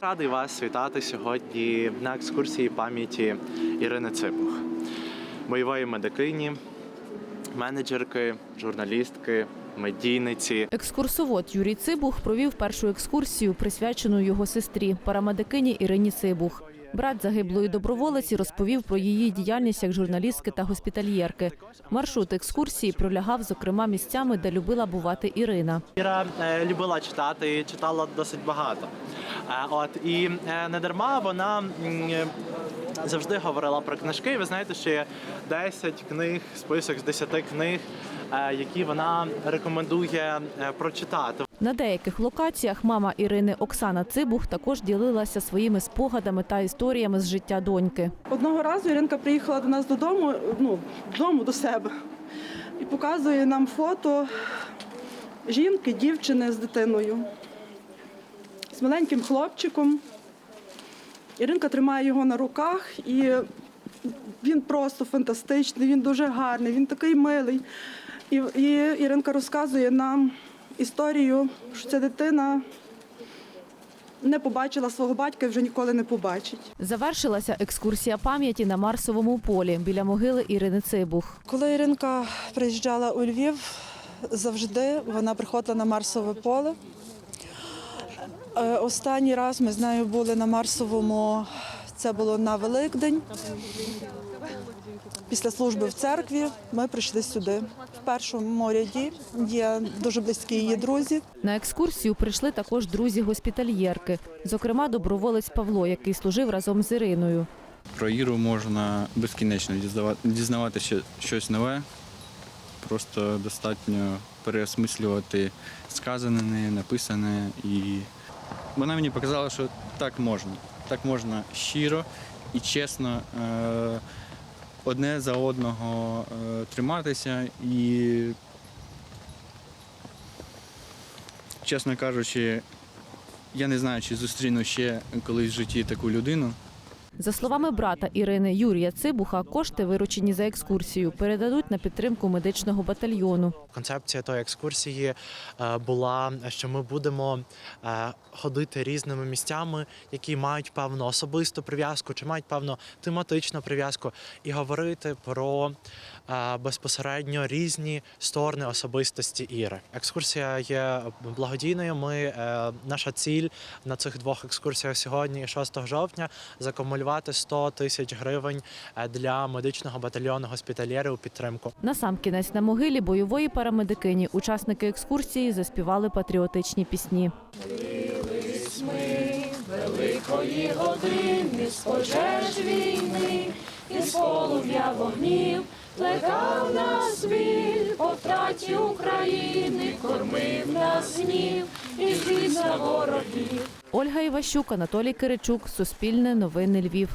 Радий вас вітати сьогодні на екскурсії пам'яті Ірини Ципух, бойової медикині, менеджерки, журналістки, медійниці. Екскурсовод Юрій Цибух провів першу екскурсію, присвячену його сестрі, парамедикині Ірині Цибух. Брат загиблої доброволиці розповів про її діяльність як журналістки та госпітальєрки. Маршрут екскурсії пролягав, зокрема, місцями, де любила бувати Ірина. Іра е, любила читати читала досить багато. От і е, не дарма вона е, завжди говорила про книжки. Ви знаєте, що є 10 книг, список з 10 книг, е, які вона рекомендує прочитати. На деяких локаціях мама Ірини Оксана Цибух також ділилася своїми спогадами та історіями з життя доньки. Одного разу Іринка приїхала до нас додому, ну, додому до себе, і показує нам фото жінки, дівчини з дитиною, з маленьким хлопчиком. Іринка тримає його на руках, і він просто фантастичний, він дуже гарний, він такий милий. І, і Іринка розказує нам історію, що ця дитина не побачила свого батька і вже ніколи не побачить. Завершилася екскурсія пам'яті на Марсовому полі біля могили Ірини Цибух. Коли Іринка приїжджала у Львів, завжди вона приходила на Марсове поле. Е, Останній раз ми з нею були на Марсовому, це було на Великдень. Після служби в церкві ми прийшли сюди. В першому ряді є дуже близькі її друзі. На екскурсію прийшли також друзі госпітальєрки, зокрема доброволець Павло, який служив разом з Іриною. Про Іру можна безкінечно дізнава- дізнавати щось нове. Просто достатньо переосмислювати сказане, написане. І вона мені показала, що так можна. Так можна щиро і чесно е- одне за одного е- триматися і, чесно кажучи, я не знаю, чи зустріну ще колись в житті таку людину. За словами брата Ірини Юрія Цибуха, кошти, виручені за екскурсію, передадуть на підтримку медичного батальйону. Концепція тої екскурсії е, була, що ми будемо е, ходити різними місцями, які мають певну особисту прив'язку чи мають певну тематичну прив'язку, і говорити про е, безпосередньо різні сторони особистості Іри. Екскурсія є благодійною. Ми наша ціль на цих двох екскурсіях сьогодні, і 6 жовтня, закумулювати 100 тисяч гривень е, для медичного батальйону госпітальєри у підтримку. Насамкінець на могилі бойової парамедикині учасники екскурсії заспівали патріотичні пісні. великої години з пожеж війни, із полум'я вогнів, плекав нас біль по втраті України, кормив нас гнів і злізна ворогів. Ольга Іващук, Анатолій Киричук, Суспільне новини Львів.